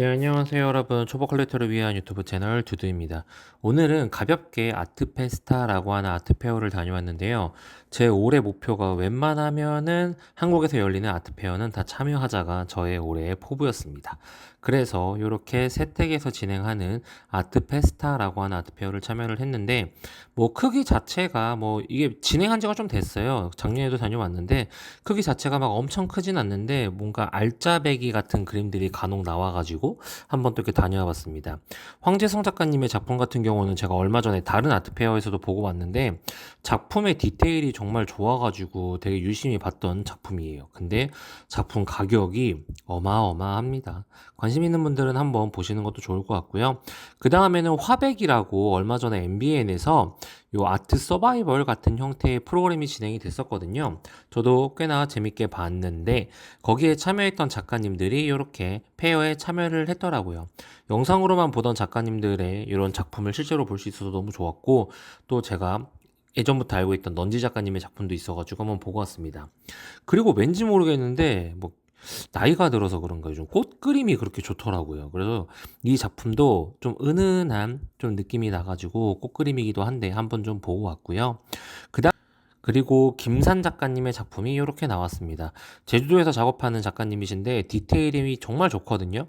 네, 안녕하세요, 여러분. 초보 컬렉터를 위한 유튜브 채널 두두입니다. 오늘은 가볍게 아트페스타라고 하는 아트페어를 다녀왔는데요. 제 올해 목표가 웬만하면은 한국에서 열리는 아트페어는 다 참여하자가 저의 올해의 포부였습니다. 그래서 이렇게 세택에서 진행하는 아트페스타라고 하는 아트페어를 참여를 했는데, 뭐 크기 자체가 뭐 이게 진행한 지가 좀 됐어요. 작년에도 다녀왔는데, 크기 자체가 막 엄청 크진 않는데, 뭔가 알짜배기 같은 그림들이 간혹 나와가지고, 한번 또 이렇게 다녀와 봤습니다. 황재성 작가님의 작품 같은 경우는 제가 얼마 전에 다른 아트페어에서도 보고 왔는데 작품의 디테일이 정말 좋아가지고 되게 유심히 봤던 작품이에요. 근데 작품 가격이 어마어마합니다. 관심 있는 분들은 한번 보시는 것도 좋을 것 같고요. 그 다음에는 화백이라고 얼마 전에 MBN에서 요 아트 서바이벌 같은 형태의 프로그램이 진행이 됐었거든요. 저도 꽤나 재밌게 봤는데 거기에 참여했던 작가님들이 이렇게 페어에 참여를 했더라고요. 영상으로만 보던 작가님들의 이런 작품을 실제로 볼 수 있어서 너무 좋았고 또 제가 예전부터 알고 있던 넌지 작가님의 작품도 있어가지고 한번 보고 왔습니다. 그리고 왠지 모르겠는데 뭐 나이가 들어서 그런가 요즘 꽃 그림이 그렇게 좋더라고요. 그래서 이 작품도 좀 은은한 좀 느낌이 나가지고 꽃 그림이기도 한데 한번 좀 보고 왔고요. 그다음 그리고 김산 작가님의 작품이 이렇게 나왔습니다. 제주도에서 작업하는 작가님이신데 디테일이 정말 좋거든요.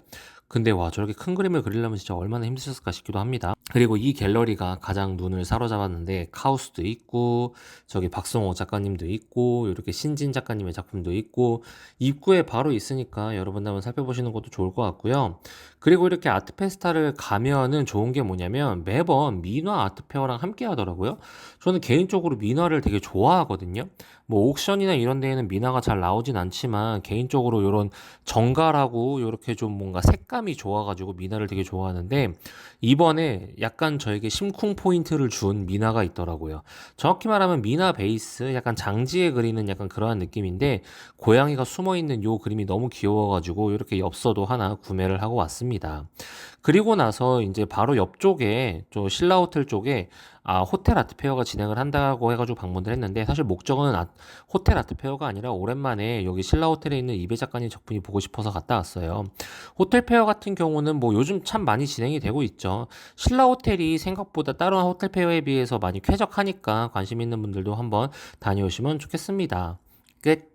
근데 와 저렇게 큰 그림을 그리려면 진짜 얼마나 힘드셨을까 싶기도 합니다. 그리고 이 갤러리가 가장 눈을 사로잡았는데 카우스도 있고 저기 박성호 작가님도 있고 이렇게 신진 작가님의 작품도 있고 입구에 바로 있으니까 여러분 한번 살펴보시는 것도 좋을 것 같고요. 그리고 이렇게 아트 페스타를 가면은 좋은 게 뭐냐면 매번 민화 아트 페어랑 함께 하더라고요. 저는 개인적으로 민화를 되게 좋아하거든요. 뭐 옥션이나 이런 데에는 민화가 잘 나오진 않지만 개인적으로 이런 정갈하고 이렇게 좀 뭔가 색감이 좋아가지고 민화를 되게 좋아하는데 이번에 약간 저에게 심쿵 포인트를 준 민화가 있더라고요. 정확히 말하면 민화 베이스 약간 장지에 그리는 약간 그러한 느낌인데 고양이가 숨어 있는 요 그림이 너무 귀여워가지고 이렇게 엽서도 하나 구매를 하고 왔습 니다. 그리고 나서 이제 바로 옆쪽에 저 신라 호텔 쪽에 아, 호텔 아트 페어가 진행을 한다고 해가지고 방문을 했는데 사실 목적은 아, 호텔 아트 페어가 아니라 오랜만에 여기 신라 호텔에 있는 이배 작가님 작품이 보고 싶어서 갔다 왔어요. 호텔 페어 같은 경우는 뭐 요즘 참 많이 진행이 되고 있죠. 신라 호텔이 생각보다 다른 호텔 페어에 비해서 많이 쾌적하니까 관심 있는 분들도 한번 다녀오시면 좋겠습니다. 끝.